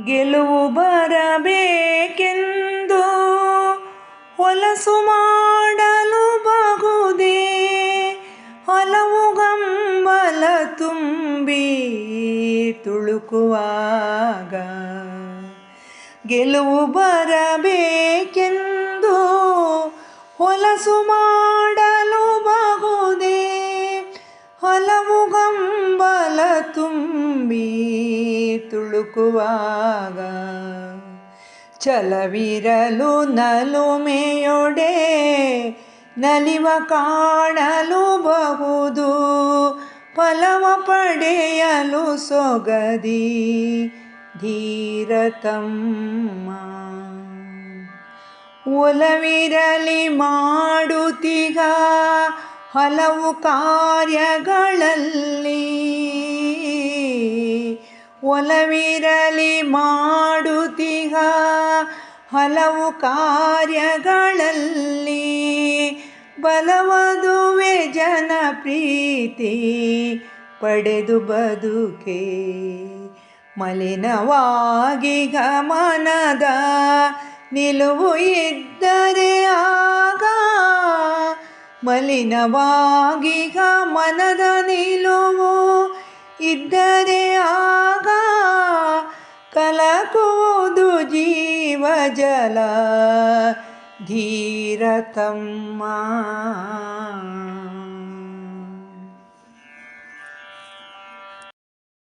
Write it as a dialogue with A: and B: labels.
A: ಗೆಲುವು ಬರಬೇಕೆಂದು ಹೊಲಸು ಮಾಡಲು ಬಗುದೇ, ಹೊಲವು ಗಂಬಲ ತುಂಬಿ ತುಳುಕುವಾಗ. ಗೆಲುವು ಬರಬೇಕೆಂದು ಹೊಲಸು ಮಾಡಲು ಬಗುದೇ, ಹೊಲವು ಗಂಬಲ ತುಂಬಿ ತುಳುಕುವಾಗ ಚಲವಿರಲು ನಲುಮೆಯೊಡೆ ನಲಿವ ಕಾಣಲು ಬಹುದು ಫಲವ ಪಡೆಯಲು ಸೊಗದಿ ಧೀರತಮ್ಮ. ಒಲವಿರಲಿ ಮಾಡುತ್ತಿಗ ಹಲವು ಕಾರ್ಯಗಳಲ್ಲಿ ಒಲವಿರಲಿ ಮಾಡುತ್ತೀಗ ಹಲವು ಕಾರ್ಯಗಳಲ್ಲಿ ಬಲವದುವೆ ಜನ ಪ್ರೀತಿ ಪಡೆದು ಬದುಕೆ. ಮಲಿನವಾಗಿ ಗಮನದ ನಿಲುವು ಇದ್ದರೆ ಆಗ ಮಲಿನವಾಗಿ ಗಮನದ ನಿಲುವು ಇದ್ದರೆ ಆಗ నెలకోదు జీవజల ధీరతమ్మా.